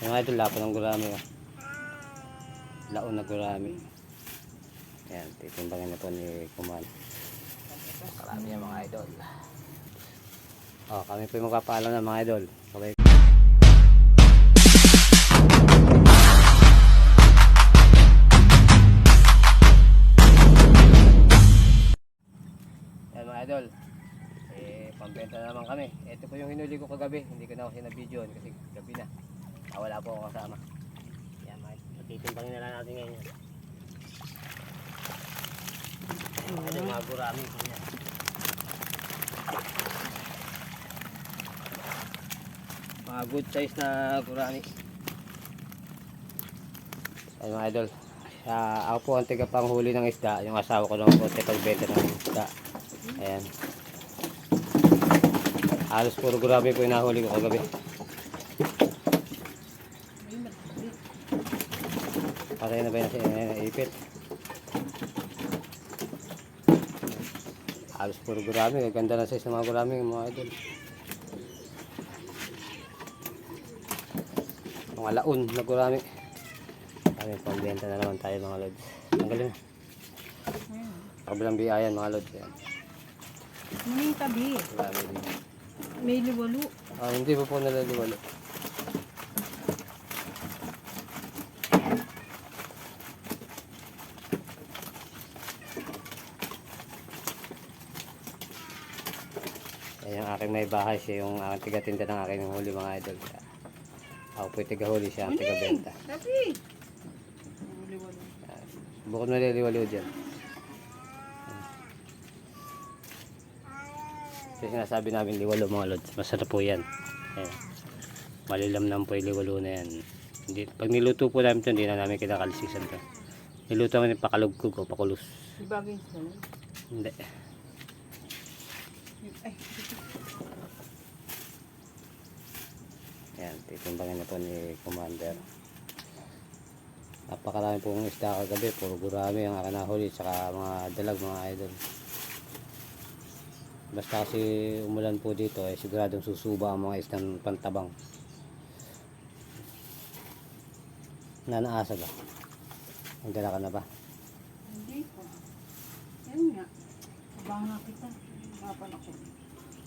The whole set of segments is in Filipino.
Yung idol, lapan ng gurami. Oh. Laon na gurami. Ayan, titimbangin na po ni Kuman. Karami yan mga idol. Oh, kami po yung magpapaalam na mga idol. Okay. Yan mga idol. Eh, pambenta na naman kami. Ito po yung hinuli ko kagabi. Hindi ko na kasi na-videoan kasi gabi na. Ah, wala po ako kasama. Yan. Matitimbangin na lang natin ngayon yan. Yan mga gurami po yan. Mga good size na gurami. Ay mga idol. Ah, ako po ang tiga panghuli ng isda. Yung asawa ko lang po pagbenta ng isda. Ayan. Halos puro gurami po yung nahuli ko kagabi. Patay na ba yung nasa ipit? Halos puro gurami. Ganda na size ng mga gurami mga idol. Mga laon na gurami. Kami pambenta na naman tayo mga lods. Ang galing. Kabilang biyayan mga lods. Ayan. May tabi. Gurami din. May liwalo. Ah, hindi po po nalaliwalo. Ayan aking may bahay siya yung aking tigatinda ng aking huli mga idol. Ako po yung tigahuli siya ang tigabenta. Liwalo. Bukod naliliwalo dyan. Kasi sinasabi namin liwalo mga lods. Masarap po yan. Ayan. Malilamnam po yung liwalo na yan. Hindi, pag niluto po namin ito, hindi na namin kinakalsisan ito. Niluto namin pakalugkog o pakulos. Ibagay sa Hindi. Ay, Ayan, titimbangin na po ni Commander. Napakarami pong isda kagabi. Puro gurami ang aking nahuli. Tsaka mga dalag mga idol. Basta kasi umulan po dito, eh, siguradong susuba ang mga isdang pantabang. Nanaasa ba? Nagdala ka na ba? hindi ko. Yan nga. Abang nga kita. Kapan ako.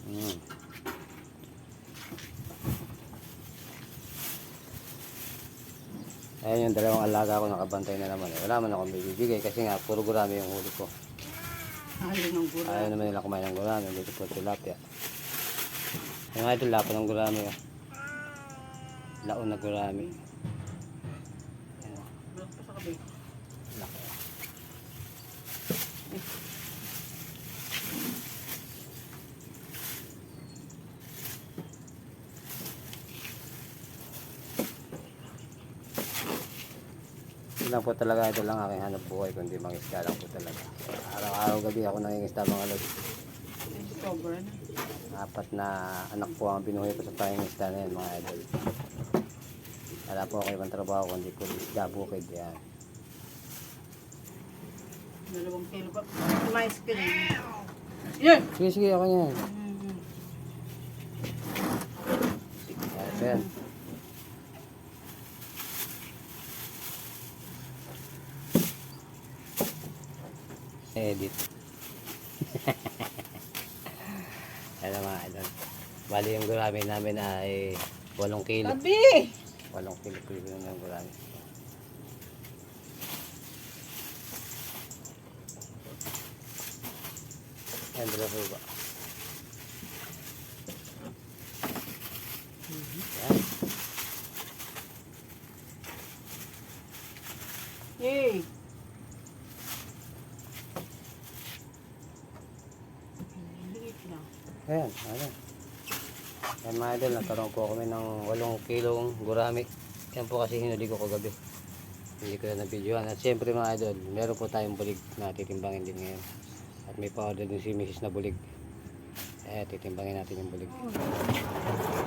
Hmm. Ayan yung dalawang alaga ko nakabantay na naman. Eh. Wala man ako bibigay kasi nga puro gurami yung huli ko. Halo ng gulay. Ayaw naman nila kumain ng gurami. Dito po tilapia. Yung idol lapan ng gurami. Oh. Laon na gurami. Ayan. Bulok pa sa kabi. Laki. Yun lang po talaga ito lang aking hanap buhay kundi mangisda lang po talaga. Araw-araw gabi ako nangingisda mga lods. Discover na. Apat na anak po ang binuhay ko sa pangingisda na yan mga idol. Wala po ako ibang trabaho kundi po isda bukid yan. Dalawang kilo pa. Mais ka rin. Yan! Sige sige ako yan. Mhm. Yes, yan. Edit. Alam mga idol. Bali yung gurami namin ay 8 kilo. Tabi! 8 kilo kilo yung gurami. Yan, dala po ba? Yan. Yay! Ayan, ano. Yan mga idol, nagkaroon po kami ng 8 kilong gurami. Yan po kasi hinuli ko kagabi. Hindi ko na na-videoan. At siyempre mga idol, meron po tayong bulig na titimbangin din ngayon. At may pa-order din si Mrs. na bulig. Eh, titimbangin natin yung bulig.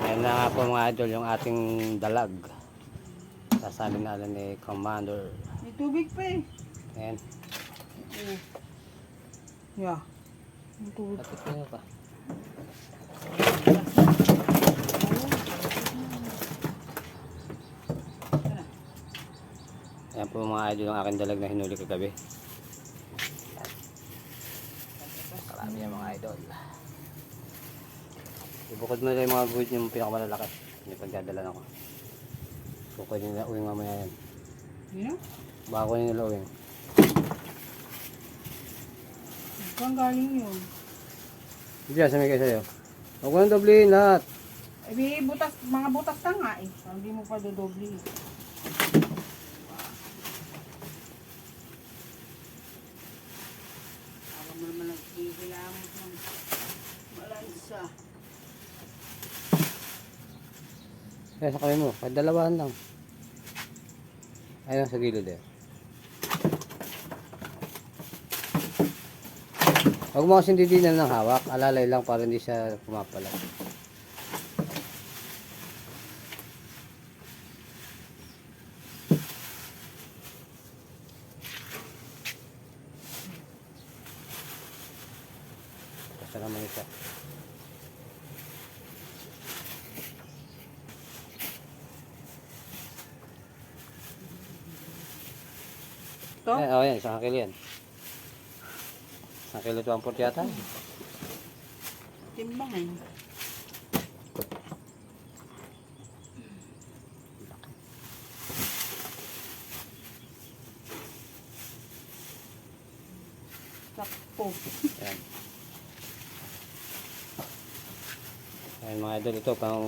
Yan na nga po mga idol, yung ating dalag. Sasabi na alam ni Commander. May tubig pa eh. Ayan. Yeah. May tubig. Bakit ano pa? Ayan po mga idol ang aking dalag na hinuli kagabi. Marami yan mga idol. Ibukod mo na yung mga good yung pinakamalalaki. Yung pagdadala ako. Kukunin nila uwing mamaya yan. Baka kunin nila uwing. Saan galing yun? Hindi yan, samay kayo sa'yo. Huwag ko nang doblehin lahat. Eh, may butas, mga butas ka nga eh. Hindi mo pa dodobli. Ako mo naman nagkikilamot ng malansa. Kaya sa kamay mo, kahit dalawahan lang. Ayun sa gilid eh. Huwag mo kasing didinan ng hawak. Alalay lang para hindi siya pumapala. Basta naman isa. Ito? Eh, oh yan, isang kilo yan. Isang kilo 240 yata. Timbang eh. Sakpo. Yan. Ayan mga idol, ito pang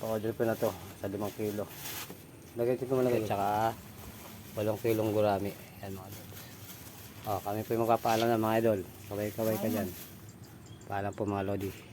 pa-order ko na to sa 5 kilo. Lagay ko malagay. Tsaka 8 kilong gurami. Ayan mga idol. Oh, kami po yung magpapaalam na mga idol. Kaway-kaway ka dyan. Paalam po mga lodi.